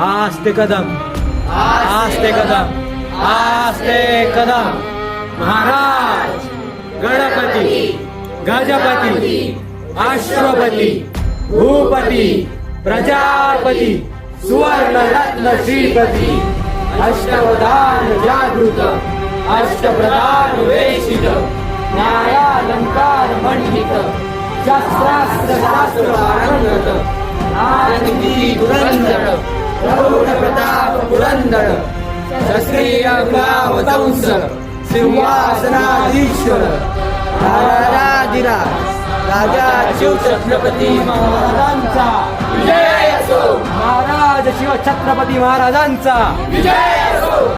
आस्ते कदम आस्ते कदम आस्ते कदम. महाराज गणपती गजपती अश्वपती भूपती प्रजापती सुवर्ण रत्न श्रीपती अष्टप्रधान जागृत अष्टप्रधान वेशित न्यायालंकार मंडित शस्त्रास्त्र शास्त्र प्रौढ प्रताप पुरंदर क्षत्रिय कुलावतंस सिंहासनाधीश्वर राजाधिराज राजा शिव छत्रपती महाराजांचा. विजय असो. महाराज शिव छत्रपती महाराजांचा. विजय असो.